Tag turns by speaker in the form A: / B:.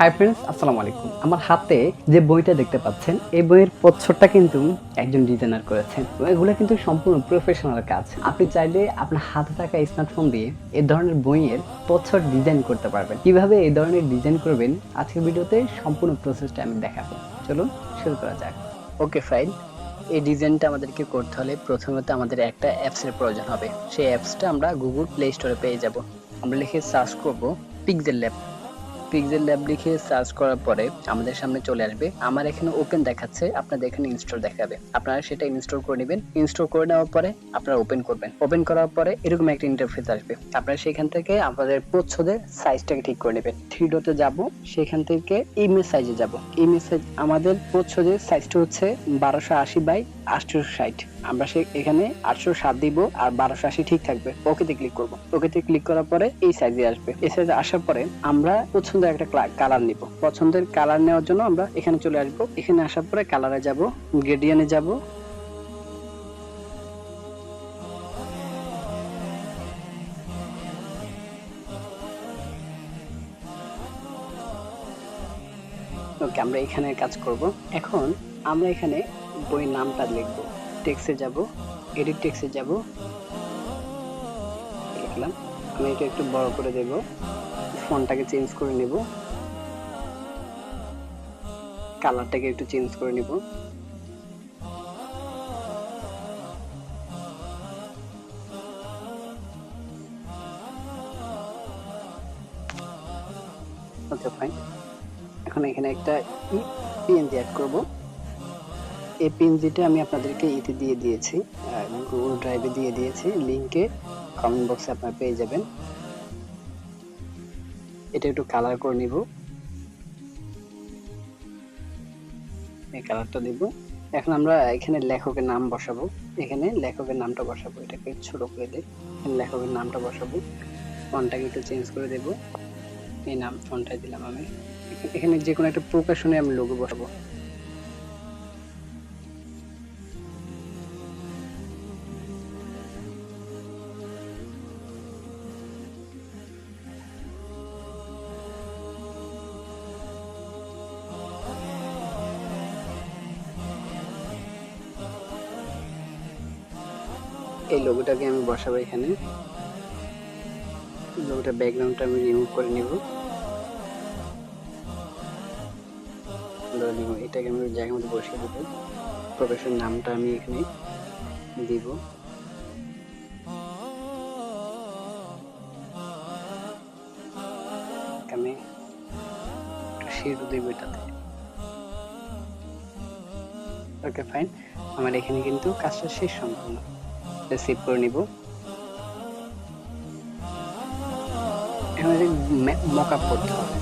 A: Hi friends আসসালামু আলাইকুম। আমার হাতে যে বইটা দেখতে পাচ্ছেন, এই বইয়ের প্রচ্ছদটা কিন্তু একজন ডিজাইনার করেছেন এগুলো কিন্তু সম্পূর্ণ প্রফেশনাল কাজ। আপনি চাইলে আপনার হাতে থাকা স্মার্টফোন দিয়ে এই ধরনের বইয়ের প্রচ্ছদ ডিজাইন করতে পারবেন। কীভাবে এই ধরনের ডিজাইন করবেন, আজকের ভিডিওতে সম্পূর্ণ প্রসেসটা আমি দেখাবো। চলুন শুরু করা যাক। ওকে ফাইন এই ডিজাইনটা আমাদেরকে করতে হলে প্রথমত আমাদের একটা অ্যাপসের প্রয়োজন হবে। সেই অ্যাপসটা আমরা গুগল প্লে স্টোরে পেয়ে যাব। আমরা লিখে সার্চ করব পিক্সেল ল্যাব পিক্সেল ল্যাব লিখে সার্চ করার পরে আমাদের সামনে চলে আসবে। আমার এখানে ওপেন দেখাচ্ছে, আপনাদের এখানে ইনস্টল দেখাবে। আপনারা সেটা ইনস্টল করে নেবেন। ইনস্টল করে নেওয়ার পরে আপনারা ওপেন করবেন। ওপেন করার পরে এরকম একটা ইন্টারফেস আসবে। আপনারা সেখান থেকে আপনাদের প্রচ্ছদের সাইজটাকে ঠিক করে নেবেন। থ্রি ডটে যাব, সেখান থেকে ইমেজ সাইজে যাব। ইমেজ সাইজ আমাদের প্রচ্ছদের সাইজটা হচ্ছে বারোশো আশি বাই আটশোশো ষাট। আমরা সে এখানে আটশো সাত দিব আর বারোশো আশি ঠিক থাকবে। ওকেতে ক্লিক করব। ওকেতে ক্লিক করার পরে এই সাইজে আসবে। এই সাইজে আসার পরে আমরা পছন্দের একটা কালার নিব। পছন্দের কালার নেওয়ার জন্য আমরা এখানে চলে আসব। এখানে আসার পরে কালারে যাব গ্রেডিয়ানে যাব। ওকে আমরা এখানে কাজ করব। এখন আমরা এখানে বইয়ের নামটা লিখব। টেক্সে যাব এডিট টেক্সে যাব। লিখলাম আমি এটা একটু বড় করে দেব ফন্টটাকে চেঞ্জ করে নেব। কালারটাকে একটু চেঞ্জ করে নিব। ওকে ফাইন এখন এখানে একটা পিএনজি অ্যাড করব। এই পিএনজিটা আমি আপনাদেরকে ইতে দিয়ে দিয়েছি গুগল ড্রাইভে দিয়ে দিয়েছি। লিঙ্কে কমেন্ট বক্সে আপনারা পেয়ে যাবেন। এটা একটু কালার করে নিব। এই কালারটা দিব এখন আমরা এখানে লেখকের নাম বসাবো। এখানে লেখকের নামটা বসাবো। এটাকে ছোট করে দিই। লেখকের নামটা বসাবো। ফোনটাকে একটু চেঞ্জ করে দেব। এই নাম ফন্টটাই দিলাম আমি। এখানে যে কোনো একটা প্রকাশনে আমি লোগো বসাবো। এই লোগোটাকে আমি বসাবো এখানে। লোগোটা ব্যাকগ্রাউন্ডটা আমি রিমুভ করে নিব। এটাকে আমি জায়গার মধ্যে বসিয়ে দেবো। প্রফেশন নামটা আমি এখানে দিব। আমি শিরু দেব এটাতে। ওকে ফাইন আমার এখানে কিন্তু কাজটা শেষ সম্পূর্ণ। সেভ করে নিব। আমাদের মক আপ করতে হবে।